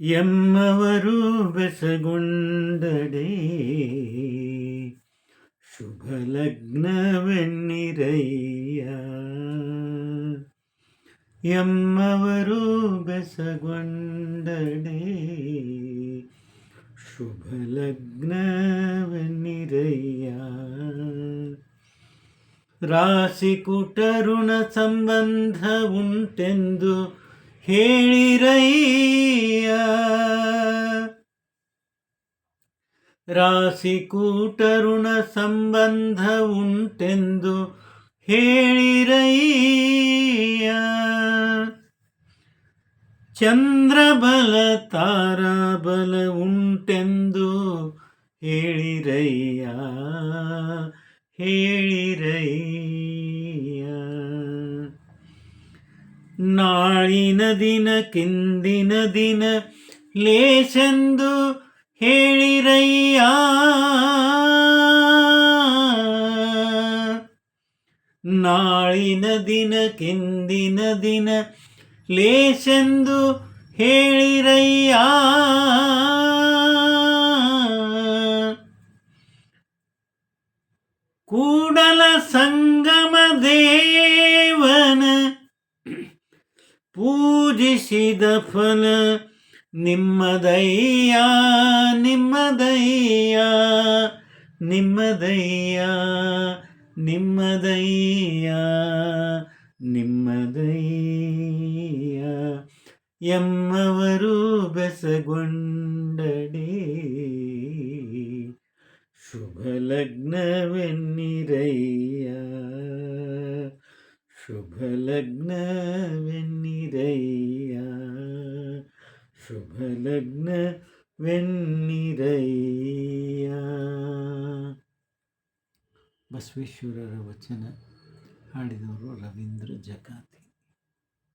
ಎಮ್ಮವರು ಬೆಸಗೊಂಡಡೆ. ಶುಭ ಲಗ್ನವೆನ್ನಿರಯ್ಯ ಎಮ್ಮವರು ಬೆಸಗೊಂಡಡೆ. ಶುಭ ಲಗ್ನವೆನ್ನಿರಯ್ಯ ರಾಶಿಕುಟರುಣ ಸಂಬಂಧ ಉಂಟೆಂದು ಹೇಳಿರಯ್ಯ. ರಾಶಿಕೂಟರುಣ ಸಂಬಂಧ ಉಂಟೆಂದು ಹೇಳಿರಯ್ಯ. ಚಂದ್ರಬಲ ತಾರಾಬಲ ಉಂಟೆಂದು ಹೇಳಿರಯ್ಯ. ಹೇಳಿರಯ್ಯ. ನಾಳಿನ ದಿನ ಕಿಂದಿನ ದಿನ ಲೇಸೆಂದು ಹೇಳಿರಯ್ಯ. ನಾಳಿನ ದಿನ ಕಿಂದಿನ ದಿನ ಲೇಸೆಂದು ಹೇಳಿರಯ್ಯ. ಕೂಡಲ ಸಂಗಮ ದೇವನ ಪೂಜಿಸಿದ ಫಲ ನಿಮ್ಮದಯ್ಯ ನಿಮ್ಮದಯ್ಯ ನಿಮ್ಮದಯ್ಯ ನಿಮ್ಮದಯ್ಯ ನಿಮ್ಮದಯ್ಯ. ಎಮ್ಮವರು ಬೆಸಗೊಂಡಡಿ ಶುಭ ಲಗ್ನವೆನ್ನಿರಯ್ಯ ಲಗ್ನವೆನ್ನಿರಯ್ಯ ಶುಭ ಲಗ್ನವೆನ್ನಿರಯ್ಯ ಬಸವೇಶ್ವರರ ವಚನ ಹಾಡಿದವರು ರವೀಂದ್ರ ಜಕಾತಿ